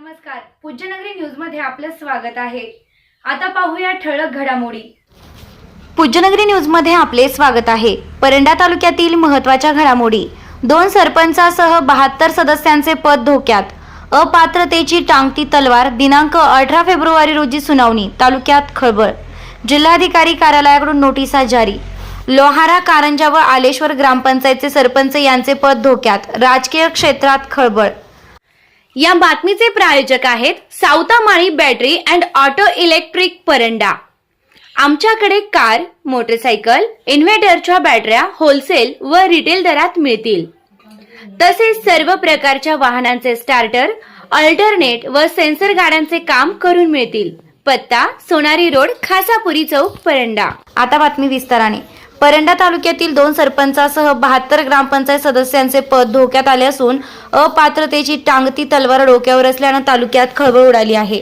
नमस्कार. पूज्यनगरी न्यूजमध्ये आपलं स्वागत आहे. आता पाहूया ठळक घडामोडी. पूज्यनगरी न्यूजमध्ये आपले स्वागत आहे. परंडा तालुक्यातील महत्त्वाच्या घडामोडी. दोन सरपंचासह बहात्तर सदस्यांचे पद धोक्यात. अपात्रतेची टांगती तलवार दिनांक अठरा फेब्रुवारी रोजी सुनावणी तालुक्यात खळबळ. जिल्हाधिकारी कार्यालयाकडून नोटिसा जारी. लोहारा कारंजा व आलेश्वर ग्रामपंचायतचे सरपंच यांचे पद धोक्यात. राजकीय क्षेत्रात खळबळ. या बातमीचे प्रायोजक आहेत Savatamali battery and auto electric Paranda. आमच्याकडे कार मोटरसायकल इन्व्हर्टरच्या बॅटऱ्या होलसेल व रिटेल दरात मिळतील. तसेच सर्व प्रकारच्या वाहनांचे स्टार्टर अल्टरनेट व सेन्सर गाड्यांचे काम करून मिळतील. पत्ता सोनारी रोड खासापुरी चौक परंडा. आता बातमी विस्ताराने. परंडा तालुक्यातील दोन सरपंचासह बहात्तर ग्रामपंचायत सदस्यांचे पद धोक्यात आले असून अपात्रतेची टांगती तलवार डोक्यावर असल्यानं तालुक्यात खळबळ उडाली आहे.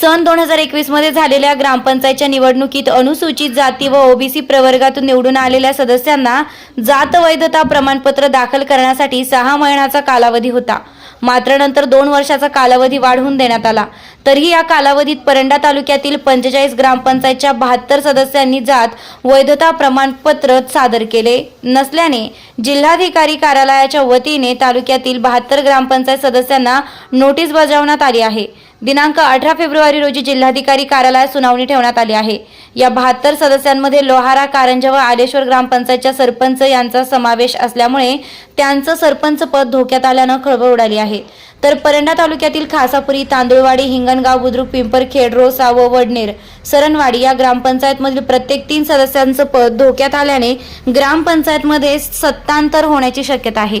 सन दोन हजार एकवीसमध्ये झालेल्या ग्रामपंचायतच्या निवडणुकीत अनुसूचित जाती व ओबीसी प्रवर्गातून निवडून आलेल्या सदस्यांना जात वैधता प्रमाणपत्र दाखल करण्यासाठी सहा महिन्याचा कालावधी होता. मात्र नंतर दोन वर्षाचा कालावधी वाढवून देण्यात आला. तरीही या कालावधीत परंडा तालुक्यातील पंचेचाळीस ग्रामपंचायतच्या बहात्तर सदस्यांनी जात वैधता प्रमाणपत्र सादर केले. नसल्याने जिल्हाधिकारी कार्यालयाच्या वतीने तालुक्यातील बहात्तर ग्रामपंचायत सदस्यांना नोटीस बजावण्यात आली आहे. दिनांक अठरा फेब्रुवारी रोजी जिल्हाधिकारी कार्यालयात सुनावणी ठेवण्यात आली आहे. या बहात्तर सदस्यांमध्ये लोहारा कारंजा व आलेश्वर ग्रामपंचायतच्या सरपंच यांचा समावेश असल्यामुळे त्यांचं सरपंच पद धोक्यात आल्यानं खळबळ उडाली आहे. तर परंडा तालुक्यातील खासापुरी तांदुळवाडी हिंगणगाव बुद्रुक पिंपरखेड रोसा व वडनेर सरणवाडी या ग्रामपंचायतमधील प्रत्येक तीन सदस्यांचं पद धोक्यात आल्याने ग्रामपंचायतमध्ये सत्तांतर होण्याची शक्यता आहे.